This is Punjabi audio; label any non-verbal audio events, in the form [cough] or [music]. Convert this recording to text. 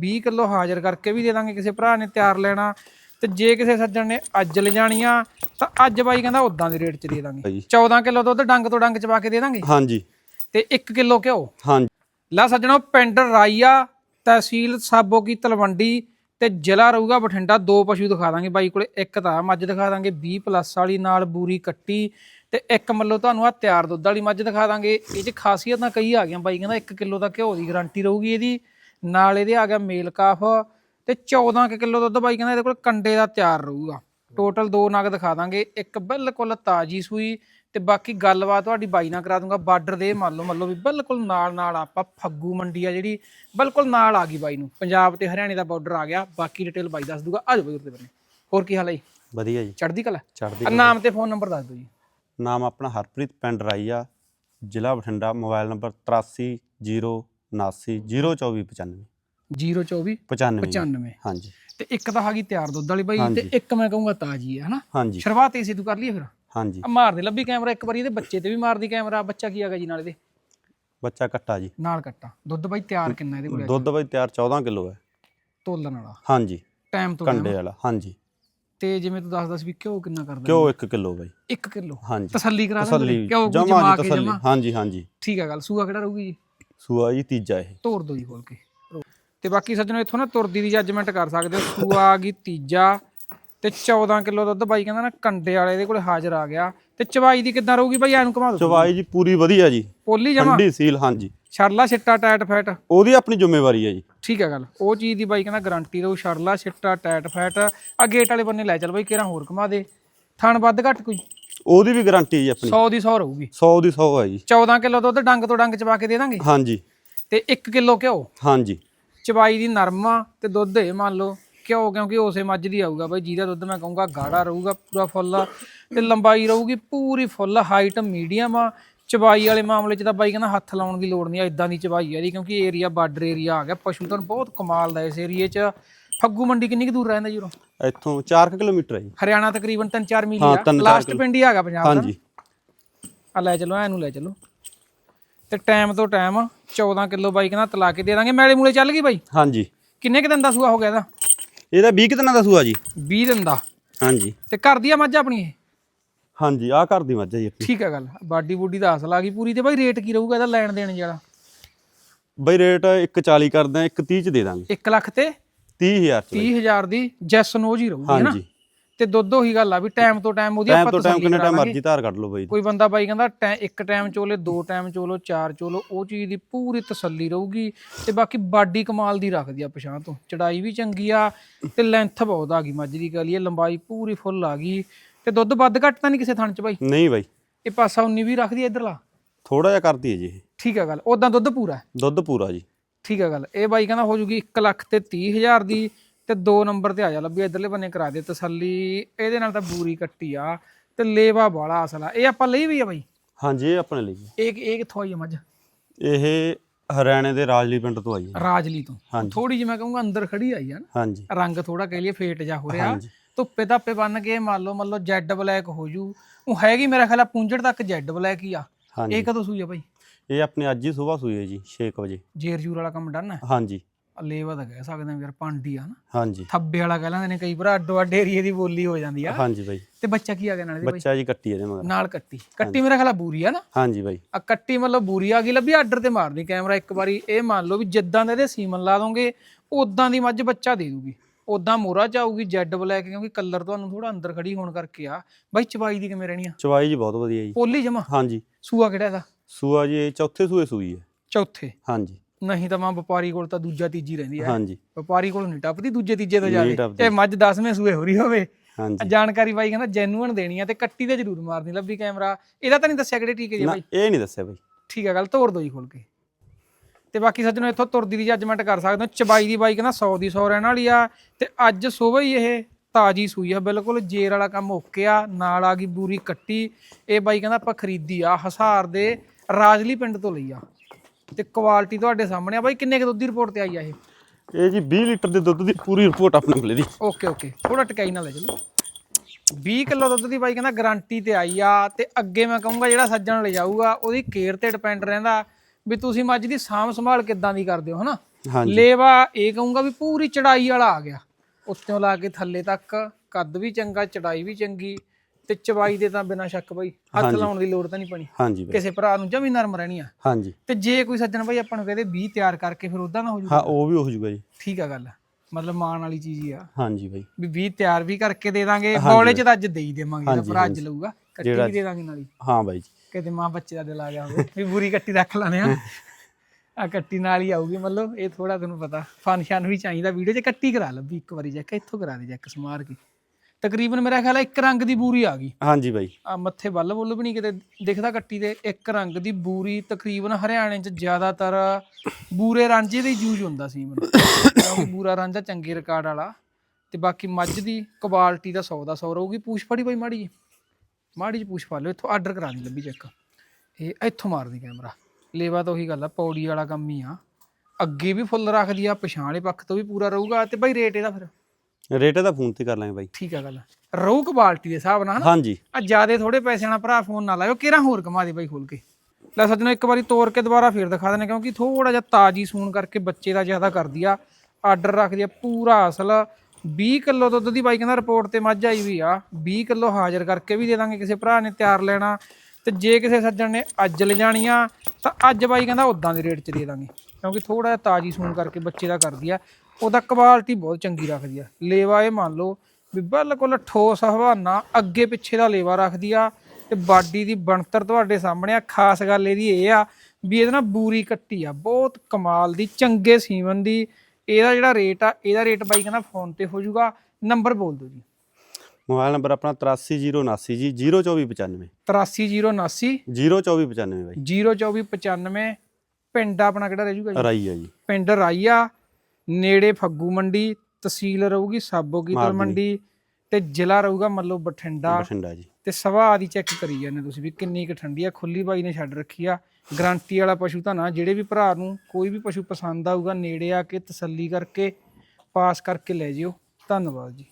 20 ਕਿਲੋ ਹਾਜ਼ਰ ਕਰਕੇ ਵੀ ਦੇ ਦਾਂਗੇ ਕਿਸੇ ਭਰਾ ਨੇ ਤਿਆਰ ਲੈਣਾ। ਤੇ ਜੇ ਕਿਸੇ ਸੱਜਣ ਨੇ ਅੱਜ ਲਿਜਾਣੀ ਆ ਤਾਂ ਅੱਜ ਬਾਈ ਕਹਿੰਦਾ ਉਦਾਂ ਦੇ ਰੇਟ 'ਚ ਦੇ ਦਾਂਗੇ। ਜੀ 14 ਕਿਲੋ ਦੁੱਧ ਡੰਗ ਤੋਂ ਡੰਗ ਚ ਪਾ ਕੇ ਦੇ ਦਾਂਗੇ? ਹਾਂਜੀ। ਤੇ 1 ਕਿਲੋ ਘਿਓ? ਹਾਂਜੀ। ਲੈ ਸੱਜਣੋ ਪਿੰਡ ਰਾਈਆ ਤਹਿਸੀਲ ਸਾਬੋ ਕੀ ਤਲਵੰਡੀ ਤੇ ਜ਼ਿਲ੍ਹਾ ਰਹੂਗਾ ਬਠਿੰਡਾ। ਦੋ ਪਸ਼ੂ ਦਿਖਾ ਦਾਂਗੇ ਬਾਈ ਕੋਲੇ ਇੱਕ ਤਾਂ ਮੱਝ ਦਿਖਾ ਦਾਂਗੇ 20 ਪਲੱਸ ਵਾਲੀ ਨਾਲ ਬੂਰੀ ਕੱਟੀ ਤੇ ਇੱਕ ਮੱਲੋ ਤੁਹਾਨੂੰ ਆ ਤਿਆਰ ਦੁੱਧ ਵਾਲੀ ਮੱਝ ਦਿਖਾ ਦਾਂਗੇ। ਇਹ ਚ ਖਾਸੀਅਤਾਂ ਕਈ ਆ ਗਈਆਂ ਬਾਈ ਕਹਿੰਦਾ 1 ਕਿਲੋ ਦਾ ਘਿਓ ਦੀ ਗਾਰੰਟੀ ਰਹੂਗੀ ਇਹਦੀ। ਨਾਲ ਇਹਦੇ ਆ ਗਿਆ ਮੇਲ ਕਾਫ ਤੇ 14 ਕੁ ਕਿਲੋ ਦੁੱਧ ਬਾਈ ਕਹਿੰਦਾ ਇਹਦੇ ਕੋਲ ਕੰਡੇ ਦਾ ਤਿਆਰ ਰਹੂਗਾ। ਟੋਟਲ ਦੋ ਨਗ ਦਿਖਾ ਦਾਂਗੇ ਇੱਕ ਬਿਲਕੁਲ ਤਾਜੀ ਸੂਈ ਤੇ ਬਾਕੀ ਗੱਲਬਾਤ ਤੁਹਾਡੀ ਬਾਈ ਨਾਲ ਕਰਾ ਦੂੰਗਾ ਬਾਰਡਰ ਦੇ ਮੰਨ ਲਓ ਮੰਨ ਲਓ ਵੀ ਬਿਲਕੁਲ ਨਾਲ ਨਾਲ ਆਪਾਂ ਫੱਗੂ ਮੰਡੀ ਆ ਜਿਹੜੀ ਬਿਲਕੁਲ ਨਾਲ ਆ ਗਈ ਬਾਈ ਨੂੰ। ਪੰਜਾਬ ਤੇ ਹਰਿਆਣੇ ਦਾ ਬਾਰਡਰ ਆ ਗਿਆ ਬਾਕੀ ਡਿਟੇਲ ਬਾਈ ਦੱਸ ਦੂਗਾ। ਜਾਓ ਬਾਈ ਉਰਦੇ ਬੰਨੇ। ਹੋਰ ਕੀ ਹਾਲ ਹੈ ਜੀ? ਵਧੀਆ ਜੀ। ਚੜ੍ਹਦੀ ਕਲਾ? ਚੜ੍ਹਦੀ ਆ ਨਾਮ ਤੇ ਫੋਨ ਨੰਬਰ ਦੱਸ ਦਿਓ ਜੀ। ਨਾਮ ਆਪਣਾ ਹਰਪ੍ਰੀਤ ਪਿੰਡ ਰਾਈਆ ਜ਼ਿਲ੍ਹਾ ਬਠਿੰਡਾ ਮੋਬਾਈਲ ਨੰਬਰ 8307902495 024 95 95 ਹਾਂਜੀ। ਤੇ ਇੱਕ ਤਾਂ ਹੈਗੀ ਤਿਆਰ ਦੁੱਧ ਵਾਲੀ ਬਾਈ ਤੇ ਇੱਕ ਮੈਂ ਕਹੂੰਗਾ ਤਾਜੀ ਹੈ ਹਨਾ? ਹਾਂਜੀ। ਸ਼ੁਰੂਆਤ ਇਸੇ ਤੋਂ ਕਰ ਲਈਏ ਫਿਰ। ਹਾਂਜੀ। ਆ ਮਾਰਦੇ ਲੱਭੀ ਕੈਮਰਾ ਇੱਕ ਵਾਰੀ ਇਹਦੇ ਬੱਚੇ ਤੇ ਵੀ ਮਾਰਦੀ ਕੈਮਰਾ। ਬੱਚਾ ਕੀ ਹੈਗਾ ਜੀ ਨਾਲ ਇਹਦੇ? ਬੱਚਾ ਕੱਟਾ ਜੀ। ਨਾਲ ਕੱਟਾ। ਦੁੱਧ ਬਾਈ ਤਿਆਰ ਕਿੰਨਾ ਇਹਦੇ ਕੋਲ ਦੁੱਧ ਬਈ ਤਿਆਰ 14 ਕਿਲੋ ਹੈ। ਤੋਲਣ ਵਾਲਾ। ਹਾਂਜੀ। ਟਾਈਮ ਤੋਂ ਕੰਡੇ ਵਾਲਾ। ਹਾਂਜੀ। ਤੇ ਜਿਵੇਂ ਤੂੰ ਦੱਸਦਾ ਸੀ ਵੀ ਘਿਓ ਕਿੰਨਾ ਕਰਦਾ ਘਿਓ 1 ਕਿਲੋ ਬਈ। 1 ਕਿਲੋ। ਹਾਂਜੀ। ਤਸੱਲੀ ਕਰਾ ਤਸੱਲੀ। ਘਿਓ ਜਮਾ ਤਸੱਲੀ। ਜਮਾ। ਹਾਂਜੀ ਹਾਂਜੀ। ਠੀਕ ਹੈ ਗੱਲ। ਸੂਆ ਕਿਹੜਾ ਰਹੂਗੀ ਜੀ? ਸੂਆ ਜੀ ਤੀਜਾ ਇਹ। ਤੋੜ ਦੋ ਜੀ ਖੋਲ ਕੇ। ਤੇ ਬਾਕੀ ਸੱਜਣੋ ਇੱਥੋਂ ਨਾ ਤੁਰਦੀ ਦੀ ਜੱਜਮੈਂਟ ਕਰ ਸਕਦੇ ਹੋ। ਸੂਆ ਆ ਗਈ ਤੀਜਾ ਤੇ 14 ਕਿਲੋ ਦੁੱਧ ਬਾਈ ਕਹਿੰਦਾ ਨਾ ਕੰਡੇ ਵਾਲੇ ਇਹਦੇ ਕੋਲੇ ਹਾਜ਼ਰ ਆ ਗਿਆ। ਤੇ ਚਵਾਈ ਦੀ ਕਿੱਦਾਂ ਰਹੂਗੀ ਬਾਈ? ਐਨੂੰ ਘੁਮਾ ਦੋ ਚਵਾਈ ਜੀ ਪੂਰੀ ਵਧੀਆ ਜੀ। ਪੋਲੀ ਜਮਾ? ਠੰਡੀ ਸੀਲ ਹਾਂਜੀ। ਛੱਡ ਲਾ ਛਿੱਟਾ ਟਾਇਟ ਫੈਟ? ਉਹਦੀ ਆਪਣੀ ਜ਼ਿੰਮੇਵਾਰੀ ਹੈ ਜੀ। ਠੀਕ ਹੈ ਗੱਲ। ਉਹ ਚੀਜ਼ ਦੀ ਬਾਈ ਕਹਿੰਦਾ ਗਾਰੰਟੀ ਰਹੂ ਛੱਡ ਲਾ ਛਿੱਟਾ ਟਾਇਟ ਫੈਟ। ਆ ਗੇਟ ਵਾਲੇ ਬੰਨੇ ਲੈ ਚੱਲ ਬਾਈ ਕਿਹੜਾ ਹੋਰ ਘੁਮਾ ਦੇ। ਥਣ ਵੱਧ ਘੱਟ ਕੋਈ? ਉਹਦੀ ਵੀ ਗਾਰੰਟੀ ਜੀ ਆਪਣੀ। 100 ਦੀ 100 ਰਹੂਗੀ। 100 ਦੀ 100 ਹੈ ਜੀ। 14 ਕਿਲੋ ਦੁੱਧ ਡੰਗ ਤੋਂ ਡੰਗ ਚ ਪਾ ਕੇ ਦੇ ਦਾਂਗੇ? ਹਾਂਜੀ। ਤੇ 1 ਕਿਲੋ ਘਿਓ? ਹਾਂਜੀ। ਚਵਾਈ ਦੀ ਨਰਮ ਆ ਤੇ ਦੁੱਧ ਇਹ ਮੰਨ ਲਓ ਕਿਉਂ ਕਿਉਂਕਿ ਉਸੇ ਮੱਝ ਦੀ ਆਊਗਾ ਬਾਈ ਜਿਹਦਾ ਦੁੱਧ ਮੈਂ ਕਹੂੰਗਾ ਗਾੜਾ ਰਹੂਗਾ ਪੂਰਾ ਫੁੱਲ ਤੇ ਲੰਬਾਈ ਰਹੂਗੀ ਪੂਰੀ ਫੁੱਲ ਹਾਈਟ ਮੀਡੀਅਮ ਆ। ਚਵਾਈ ਵਾਲੇ ਮਾਮਲੇ 'ਚ ਤਾਂ ਬਾਈ ਕਹਿੰਦਾ ਹੱਥ ਲਾਉਣ ਦੀ ਲੋੜ ਨਹੀਂ ਆ ਇਦਾਂ ਦੀ ਚਵਾਈ ਆ ਇਹਦੀ ਕਿਉਂਕਿ ਏਰੀਆ ਬਾਰਡਰ ਏਰੀਆ ਆ ਗਿਆ। ਪਸ਼ੂ ਤਾਂ ਬਹੁਤ ਕਮਾਲ ਦਾ ਇਸ ਏਰੀਏ 'ਚ। ਫੱਗੂ ਮੰਡੀ ਕਿੰਨੀ ਕੁ ਦੂਰ ਰਹਿੰਦਾ ਜੀ ਉਰੋਂ? ਇੱਥੋਂ 4 ਕਿਲੋਮੀਟਰ ਹੈ ਜੀ। ਹਰਿਆਣਾ ਤਕਰੀਬਨ 3-4 ਮੀਲ ਹਾਂ, ਆ। ਤਿੰਨ ਚਾਰ ਲਾਸਟ ਪਿੰਡ ਹੀ ਹੈਗਾ ਪੰਜਾਬ ਦਾ। ਹਾਂਜੀ। ਆ ਲੈ ਚਲੋ ਐਨੂੰ ਲੈ ਚਲੋ। ਤੇ ਟਾਈਮ ਤੋਂ ਟਾਈਮ 14 ਕਿਲੋ ਬਾਈ ਕਹਿੰਦਾ ਤਲਾ ਕੇ ਦੇ ਦਾਂਗੇ। ਮੈਲੇ ਮੂਲੇ ਚੱਲ ਗਈ ਬਾਈ? ਹਾਂਜੀ। ਕਿੰਨੇ ਕੁ ਦਿਨ ਦਾ ਸੂਆ ਹੋ ਗਿਆ ਇਹਦਾ? ਇਹਦਾ 20 ਕਿ ਦਿਨਾਂ ਦਾ ਸੂਆ ਜੀ। 20 ਦਿਨ ਦਾ? ਹਾਂਜੀ। ਤੇ ਘਰ ਦੀ ਆ ਮੱਝ ਆਪਣੀ ਇਹ? ਹਾਂਜੀ ਆਹ ਘਰ ਦੀ ਮੱਝ ਹੈ ਜੀ ਆਪਣੀ। ਠੀਕ ਹੈ ਗੱਲ। ਬਾਡੀ ਬੂਡੀ ਦਾ ਅਸਲ ਆ ਗਈ ਪੂਰੀ ਤੇ ਬਾਈ ਰੇਟ ਕੀ ਰਹੂਗਾ ਇਹਦਾ ਲੈਣ ਦੇਣ ਜਿਹੜਾ ਬਈ ਰੇਟ 140 ਕਰਦੇ ਆ 130 ਚ ਦੇ ਦਾਂਗੇ। 1 ਲੱਖ ਤੇ 30000 ਚ 30000 ਦੀ ਜੈਸ ਨੋ ਜੀ ਰਹੂਗੀ ਹੈਨਾ ਹਾਂਜੀ। ਤੇ ਦੁੱਧ ਉਹੀ ਗੱਲ ਆ ਵੀ ਟਾਈਮ ਤੋਂ ਟਾਈਮ ਉਹਦੀ ਟਾਈਮ ਆਪਾਂ ਤੋਂ ਟਾਈਮ ਤਸੱਲੀ ਕਿੰਨੇ ਕਰਾ ਟਾਈਮ ਮਰਜ਼ੀ ਧਾਰ ਕੱਢ ਲਓ ਬਈ ਕੋਈ ਬੰਦਾ ਬਾਈ ਕਹਿੰਦਾ ਟੈ- ਇੱਕ ਟਾਈਮ ਚੋਲੇ ਦੋ ਟਾਈਮ ਚੋਲੋ ਚਾਰ ਚੋਲੋ ਉਹ ਚੀਜ਼ ਦੀ ਪੂਰੀ ਤਸੱਲੀ ਰਹੂਗੀ ਤੇ ਬਾਕੀ ਬਾਡੀ ਕਮਾਲ ਦੀ ਰੱਖਦੀ ਆ ਪਛਾਣ ਤੋਂ। ਚੜਾਈ ਵੀ ਚੰਗੀ ਆ ਤੇ ਲੈਂਥ ਬਹੁਤ ਆ ਗਈ ਮੱਝ ਦੀ ਕਹ ਲਈਏ ਲੰਬਾਈ ਪੂਰੀ ਫੁੱਲ ਆ ਗਈ। ਤੇ ਦੁੱਧ ਵੱਧ ਘੱਟ ਤਾਂ ਨਹੀਂ ਕਿਸੇ ਥਣ ਚ ਬਾਈ? ਨਹੀਂ ਬਾਈ। ਇਹ ਪਾਸਾ 19 ਵੀ ਰੱਖਦੀ ਆ ਇਧਰਲਾ? ਥੋੜਾ ਜਿਹਾ ਕਰਦੀ ਹੈ ਜੀ ਇਹ। ਠੀਕ ਆ ਗੱਲ ਉਦਾਂ ਦੁੱਧ ਪੂਰਾ ਹੈ। ਦੁੱਧ ਪੂਰਾ ਜੀ। ਠੀਕ ਆ ਗੱਲ। ਇਹ ਬਾਈ ਕਹਿੰਦਾ ਹੋ ਜੂਗੀ 1 ਲੱਖ ਤੇ 30000 ਦੀ ਤੇ 2 ਨੰਬਰ ਤੇ ਆ ਜਾ ਲੱਭੀ ਇਧਰਲੇ ਬੰਨੇ ਕਰਾ ਦੇ ਤਸੱਲੀ। ਇਹਦੇ ਨਾਲ ਤਾਂ ਬੂਰੀ ਕੱਟੀ ਆ ਤੇ ਲੇਵਾ ਬਾਲਾ ਅਸਲ ਇਹ ਆਪਾਂ ਲਈ ਵੀ ਆ ਬਾਈ? ਹਾਂਜੀ ਇਹ ਆਪਣੇ ਲਈ। ਇਹ ਇਹ ਕਿੱਥੋਂ ਆਈ ਆ ਮੱਝ? ਇਹ ਹਰਿਆਣੇ ਦੇ ਰਾਜਲੀ ਪਿੰਡ ਤੋਂ ਆਈ ਹੈ ਰਾਜਲੀ ਤੋਂ। ਥੋੜੀ ਜਿਹੀ ਮੈਂ ਕਹੂੰਗਾ ਅੰਦਰ ਖੜੀ ਆਈ ਆ ਨਾ। ਹਾਂਜੀ। ਰੰਗ ਥੋੜਾ ਕਹਿ ਲਈਏ ਫੇਟ ਜਾ ਹੋ ਰਿਹਾ। ਧੁੱਪੇ ਧਾਪੇ ਬੰਨ ਕੇ ਮੰਨ ਲਓ ਮੰਨ ਲਓ ਜੈਡ ਬਲੈਕ ਹੋ ਜੂ। ਉਹ ਹੈਗੀ ਮੇਰਾ ਖਿਆਲ ਆ ਪੁੰਜੜ ਤੱਕ ਜੈਡ ਬਲੈਕ ਹੀ ਆ। ਇਹ ਕਦੋਂ ਸੂਈ ਆ ਬਾਈ? ਇਹ ਆਪਣੀ ਅੱਜ ਹੀ ਸਵੇਰ ਸੂਈ ਹੈ ਜੀ 6 ਵਜੇ। ਜੇਰ ਜੂਰ ਵਾਲਾ ਕੰਮ ਡਨ ਹੈ? ਹਾਂਜੀ। ਲੇਵਾ ਤਾਂ ਕਹਿ ਸਕਦੇ ਆ ਯਾਰ ਪਾਂਡੀ ਆ ਨਾ। ਹਾਂਜੀ। ਥੱਬੇ ਵਾਲਾ ਕਹਿ ਲੈਂਦੇ ਨੇ ਕਈ ਭਰਾ ਅੱਡੋ ਅੱਡ ਏਰੀਏ ਦੀ ਬੋਲੀ ਹੋ ਜਾਂਦੀ ਆ। ਹਾਂਜੀ ਬਾਈ। ਤੇ ਬੱਚਾ ਕੀ ਆ ਗਿਆ ਨਾਲ ਬਾਈ ਬੱਚਾ ਜੀ ਕੱਟੀ ਇਹਦੇ ਮਗਰ। ਨਾਲ ਕੱਟੀ। ਕੱਟੀ ਮੇਰਾ ਖਿਆਲ ਬੂਰੀ ਆ ਨਾ? ਹਾਂਜੀ ਬਾਈ। ਆ ਕੱਟੀ ਮਤਲਬ ਬੂਰੀ ਆ ਗਈ ਲੱਭੀ ਆਰਡਰ ਤੇ ਮਾਰਦੀ ਕੈਮਰਾ ਇੱਕ ਵਾਰੀ। ਇਹ ਮੰਨ ਲਓ ਵੀ ਜਿੱਦਾਂ ਦੇ ਇਹਦੇ ਸੀਮਨ ਲਾ ਦੋਗੇ ਉਦਾਂ ਦੀ ਮੱਝ ਬੱਚਾ ਦੇ ਦੂਗੀ। ਉਦਾਂ ਮੋਰਾ ਚ ਆਊਗੀ ਜੈਡ ਬਲੈਕ ਕਿਉਂਕਿ ਕਲਰ ਤੁਹਾਨੂੰ ਥੋੜਾ ਅੰਦਰ ਖੜੀ ਹੋਣ ਕਰਕੇ ਆ। ਬਾਈ ਚਵਾਈ ਦੀ ਕਿਵੇਂ ਰਹਿਣੀ ਆ? ਚਵਾਈ ਜੀ ਬਹੁਤ ਵਧੀਆ ਜੀ। ਪੋਲੀ ਜਮਾ? ਹਾਂਜੀ। ਸੂਆ ਕਿਹੜਾ ਇਹਦਾ? ਸੂਆ ਜੀ ਇਹ ਚੌਥੇ ਸੂਏ ਸੂਈ ਹੈ। ਚੌਥੇ? ਹਾਂਜੀ। ਨਹੀਂ ਤਾਂ ਮਾਂ ਵਪਾਰੀ ਕੋਲ ਤਾਂ ਦੂਜਾ ਤੀਜੀ ਰਹਿੰਦੀ ਆ ਹਾਂਜੀ। ਵਪਾਰੀ ਕੋਲ ਨਹੀਂ ਟੱਪਦੀ ਦੂਜੇ ਤੀਜੇ ਤੋਂ ਨਹੀਂ ਜਾਵੇ ਟੱਪਦੀ। ਇਹ ਮੱਝ 10ਵੇਂ ਸੂਏ ਹੋ ਰਹੀ ਹੋਵੇ। ਹਾਂਜੀ। ਜਾਣਕਾਰੀ ਬਾਈ ਕਹਿੰਦਾ ਜੈਨੂਅਨ ਦੇਣੀ ਆ ਤੇ ਕੱਟੀ ਤੇ ਜ਼ਰੂਰ ਮਾਰਨੀ ਲੱਭੀ ਕੈਮਰਾ। ਇਹਦਾ ਤਾਂ ਨਹੀਂ ਦੱਸਿਆ ਕਿਹੜੇ ਟੀਕੇ ਜੀ ਨਾ ਬਾਈ? ਇਹ ਨਹੀਂ ਦੱਸਿਆ ਬਾਈ। ਠੀਕ ਹੈ ਗੱਲ ਤੋੜ ਦੋ ਜੀ ਖੋਲ ਕੇ। ਤੇ ਬਾਕੀ ਸੱਜਣੋ ਇੱਥੋਂ ਤੁਰਦੀ ਦੀ ਜੱਜਮੈਂਟ ਕਰ ਸਕਦੇ ਹੋ। ਚਬਾਈ ਦੀ ਬਾਈ ਕਹਿੰਦਾ 100 ਦੀ 100 ਰਹਿਣ ਵਾਲੀ ਆ। ਤੇ ਅੱਜ ਸਵੇਰ ਹੀ ਇਹ ਤਾਜੀ ਸੂਈ ਆ। ਬਿਲਕੁਲ ਜੇਰ ਵਾਲਾ ਕੰਮ ਓਕੇ ਆ। ਨਾਲ ਆ ਗਈ ਬੂਰੀ ਕੱਟੀ। ਇਹ ਬਾਈ ਕਹਿੰਦਾ ਆਪਾਂ ਖਰੀਦੀ ਆ। ਹਸਾਰ ਦੇ ਰਾਜਲੀ ਪਿੰਡ ਤੋਂ ਲਈ ਆ। ਤੇ ਕੁਆਲਿਟੀ ਤੁਹਾਡੇ ਸਾਹਮਣੇ ਆ। ਬਾਈ ਕਿੰਨੇ ਕੁ ਦੁੱਧ ਦੀ ਰਿਪੋਰਟ ਤੇ ਆਈ ਆ ਇਹ? ਇਹ ਜੀ 20 ਲੀਟਰ ਦੇ ਦੁੱਧ ਦੀ ਪੂਰੀ ਰਿਪੋਰਟ ਆਪਣੇ ਕੋਲੇ ਦੀ ਓਕੇ ਓਕੇ ਥੋੜਾ ਟਕਾਈ ਨਾਲ ਲੈ ਚਲੋ। 20 ਕਿਲੋ ਦੁੱਧ ਦੀ ਬਾਈ ਕਹਿੰਦਾ ਗਾਰੰਟੀ ਤੇ ਆਈ ਆ। ਤੇ ਅੱਗੇ ਮੈਂ ਕਹੂੰਗਾ ਜਿਹੜਾ ਸੱਜਣ ਲੈ ਜਾਊਗਾ ਉਹਦੀ ਕੇਅਰ ਤੇ ਡਿਪੈਂਡ ਰਹਿੰਦਾ ਵੀ ਤੁਸੀਂ ਮੱਝ ਦੀ ਸਾਂਭ ਸੰਭਾਲ ਕਿੱਦਾਂ ਦੀ ਕਰਦੇ ਹੋ ਹਨਾ? ਲੇਵਾ ਇਹ ਕਹੂੰਗਾ ਵੀ ਪੂਰੀ ਚੜਾਈ ਵਾਲਾ ਆ ਗਿਆ। ਉੱਤੋਂ ਲਾ ਕੇ ਥੱਲੇ ਤੱਕ ਕੱਦ ਵੀ ਚੰਗਾ ਚੜਾਈ ਵੀ ਚੰਗੀ। ਤੇ ਚਵਾਈ ਦੇ ਤਾਂ ਬਿਨਾਂ ਸ਼ੱਕ ਬਾਈ ਹੱਥ। ਲਾਉਣ ਦੀ ਲੋੜ ਤਾਂ ਨਹੀਂ ਪਣੀ। ਹਾਂਜੀ ਬਾਈ। ਕਿਸੇ ਭਰਾ ਨੂੰ ਜਮੀ ਨਰਮ ਰਹਿਣੀ ਆ। ਹਾਂਜੀ। ਤੇ ਜੇ ਕੋਈ ਸੱਜਣ ਬਾਈ ਆਪਾਂ ਨੂੰ ਕਹਦੇ 20 ਤਿਆਰ ਕਰਕੇ ਫਿਰ ਉਦਾਂ ਨਾ ਹੋ ਜੂ ਹਾਂ ਉਹ ਵੀ ਹੋ ਜਾਊਗਾ ਜੀ। ਠੀਕ ਆ ਗੱਲ। ਮਤਲਬ ਮਾਣ ਵਾਲੀ ਚੀਜ਼ ਹੀ ਆ। ਹਾਂਜੀ ਬਾਈ। ਵੀ 20 ਤਿਆਰ ਵੀ ਕਰਕੇ ਦੇ ਦਾਂਗੇ ਬੌਲੇ ਚ ਤਾਂ ਅੱਜ ਦੇ ਹੀ ਦੇਵਾਂਗੇ ਜਿਹੜਾ ਭਰਾ ਅੱਜ। ਲਊਗਾ ਕੱਟੀ ਵੀ ਦੇ ਦਾਂਗੇ ਨਾਲੀ ਹਾਂ। ਬਾਈ ਜੀ। ਕਿਤੇ ਮਾਂ ਬੱਚੇ ਦਾ ਦਿਲ ਆ ਗਿਆ ਹੋਵੇ ਵੀ ਬੁਰੀ ਕੱਟੀ ਰੱਖ ਲਾਣੇ ਆ। [laughs] ਆ ਕੱਟੀ ਨਾਲ ਹੀ ਆਊਗੀ ਮਤਲਬ ਇਹ ਥੋੜਾ ਤੁਹਾਨੂੰ ਪਤਾ। ਫੰਕਸ਼ਨ ਵੀ ਚਾਹੀਦਾ ਵੀਡੀਓ 'ਚ ਕੱਟੀ ਕਰਾ ਲੱਭੀ ਇੱਕ ਵਾਰੀ ਜੈਕ ਇੱਥੋਂ ਕਰਾ ਦੇ ਜੈਕ ਸਮਾਰ ਕੇ। ਤਕਰੀਬਨ ਮੇਰਾ ਖਿਆਲ ਹੈ ਇੱਕ ਰੰਗ ਦੀ ਬੂਰੀ ਆ ਗਈ। ਹਾਂਜੀ ਬਾਈ। ਆ ਮੱਥੇ ਬੱਲ ਬੁੱਲ ਵੀ ਨਹੀਂ ਕਿਤੇ ਦਿਖਦਾ ਕੱਟੀ ਦੇ ਇੱਕ ਰੰਗ ਦੀ ਬੂਰੀ ਤਕਰੀਬਨ ਹਰਿਆਣੇ 'ਚ ਜ਼ਿਆਦਾਤਰ ਬੂਰੇ ਰਾਂਝੇ ਦਾ ਯੂਜ਼ ਹੁੰਦਾ ਸੀ ਮੈਨੂੰ। ਬੂਰਾ ਰਾਂਝਾ ਚੰਗੇ ਰਿਕਾਰਡ ਵਾਲਾ ਤੇ ਬਾਕੀ ਮੱਝ ਦੀ ਕੁਆਲਿਟੀ ਦਾ 100 ਦਾ 100 ਰਹੂਗੀ। ਪੂਛ ਫੜੀ ਬਾਈ ਮਾੜੀ ਜੀ ਮਾੜੀ ਜੀ ਪੂਛ ਫੜ ਲਿਓ ਇੱਥੋਂ ਆਰਡਰ ਕਰਾ ਦੀ ਲੱਭੀ ਚੈੱਕ। ਇਹ ਇੱਥੋਂ ਮਾਰਦੀ ਕੈਮਰਾ। ਲੇਵਾ ਤਾਂ ਉਹੀ ਗੱਲ ਆ ਪੌੜੀ ਵਾਲਾ ਕੰਮ ਹੀ ਆ। ਅੱਗੇ ਵੀ ਫੁੱਲ ਰੱਖਦੀ ਆ ਪਛਾਣੇ ਪੱਖ ਤੋਂ ਵੀ ਪੂਰਾ ਰਹੂਗਾ ਤੇ ਬਾਈ ਰੇਟ ਇਹਦਾ ਫਿਰ। ਰੇਟ ਦਾ ਫੋਨ ਤੇ ਕਰ ਲਾਂਗੇ ਬਾਈ। ਠੀਕ ਆ ਗੱਲ। ਰਹੂ ਕੁਆਲਿਟੀ ਦੇ ਹਿਸਾਬ ਨਾਲ ਹਾਂਜੀ। ਆ ਜਿਆਦੇ ਥੋੜੇ ਪੈਸੇ ਨਾਲ ਭਰਾ ਫੋਨ ਨਾ ਲਾਇਓ ਕਿਹੜਾ ਹੋਰ ਕਮਾ ਦੇ ਬਾਈ ਖੋਲ ਕੇ? ਲੈ ਸੱਜਣੋ ਇੱਕ ਵਾਰੀ ਤੋੜ ਕੇ ਦੁਬਾਰਾ ਫੇਰ ਦਿਖਾ ਦਿੰਦੇ ਕਿਉਂਕਿ ਥੋੜਾ ਜਿਹਾ ਤਾਜੀ ਸੂਣ ਕਰਕੇ ਬੱਚੇ ਦਾ ਜ਼ਿਆਦਾ ਕਰਦੀ ਆ ਆਰਡਰ ਰੱਖਦੀ ਆ ਪੂਰਾ ਅਸਲ। 20 ਕਿਲੋ ਦੁੱਧ ਦੀ ਬਾਈ ਕਹਿੰਦਾ ਰਿਪੋਰਟ ਤੇ ਮੱਝ ਆਈ ਵੀ ਆ 20 ਕਿਲੋ ਹਾਜ਼ਰ ਕਰਕੇ ਵੀ ਦੇ ਦਾਂਗੇ ਕਿਸੇ ਭਰਾ ਨੇ ਤਿਆਰ ਲੈਣਾ। ਤੇ ਜੇ ਕਿਸੇ ਸੱਜਣ ਨੇ ਅੱਜ ਲਿਜਾਣੀ ਆ ਤਾਂ ਅੱਜ ਬਾਈ ਕਹਿੰਦਾ ਉਦਾਂ ਦੇ ਰੇਟ 'ਚ ਦੇ ਦਾਂਗੇ ਕਿਉਂਕਿ ਥੋੜਾ ਜਿਹਾ ਤਾਜੀ ਸੂਣ ਕਰਕੇ ਬੱਚੇ ਦਾ ਕਰਦੀ ਆ। ਉਹਦਾ ਕੁਆਲਿਟੀ ਬਹੁਤ ਚੰਗੀ ਰੱਖਦੀ ਆ। ਲੇਵਾ ਇਹ ਮੰਨ ਲਓ ਵੀ ਬਿਲਕੁਲ ਠੋਸ ਹਵਾਨਾ ਅੱਗੇ ਪਿੱਛੇ ਦਾ ਲੇਵਾ ਰੱਖਦੀ ਆ ਤੇ ਬਾਡੀ ਦੀ ਬਣਤਰ ਤੁਹਾਡੇ ਸਾਹਮਣੇ ਆ। ਖਾਸ ਗੱਲ ਇਹਦੀ ਇਹ ਆ ਵੀ ਇਹਦੇ ਨਾਲ ਬੂਰੀ ਕੱਟੀ ਆ। ਬਹੁਤ ਕਮਾਲ ਦੀ ਚੰਗੇ ਸੀਮਨ ਦੀ ਇਹਦਾ ਜਿਹੜਾ ਰੇਟ ਆ ਇਹਦਾ ਰੇਟ ਬਾਈ ਕਹਿੰਦਾ ਫੋਨ ਤੇ ਹੋ ਜਾਊਗਾ। ਨੰਬਰ ਬੋਲ ਦਿਓ ਜੀ। ਮੋਬਾਈਲ ਨੰਬਰ ਆਪਣਾ 83079 ਜੀ 02495 83079 02495 ਬਾਈ। 02495 ਪਿੰਡ ਆਪਣਾ ਕਿਹੜਾ ਰਹਿ ਜਾਊਗਾ ਜੀ? ਰਾਈ ਆ ਜੀ। ਪਿੰਡ ਰਾਈਆ। ਨੇੜੇ ਫੱਗੂ ਮੰਡੀ ਤਹਿਸੀਲ ਰਹੂਗੀ ਸਾਬੋ ਕੀ ਮਾਰਦਨੀ। ਮੰਡੀ ਤੇ ਜ਼ਿਲ੍ਹਾ ਰਹੂਗਾ ਮੱਲੋ ਬਠਿੰਡਾ। ਬਠਿੰਡਾ ਜੀ। ਤੇ ਸਵਾਹ ਦੀ ਚੈੱਕ ਕਰੀ ਜਾਂਦੇ ਤੁਸੀਂ ਵੀ ਕਿੰਨੀ ਕੁ ਠੰਡੀ ਆ। ਖੁੱਲੀ ਬਾਈ ਨੇ ਛੱਡ ਰੱਖੀ ਆ। ਗਾਰੰਟੀ ਵਾਲਾ ਪਸ਼ੂ ਤਾਂ ਨਾ ਜਿਹੜੇ ਵੀ ਭਰਾ ਨੂੰ ਕੋਈ ਵੀ ਪਸ਼ੂ ਪਸੰਦ ਆਊਗਾ ਨੇੜੇ ਆ ਕੇ ਤਸੱਲੀ ਕਰਕੇ ਪਾਸ ਕਰਕੇ ਲੈ ਜਿਓ। ਧੰਨਵਾਦ ਜੀ।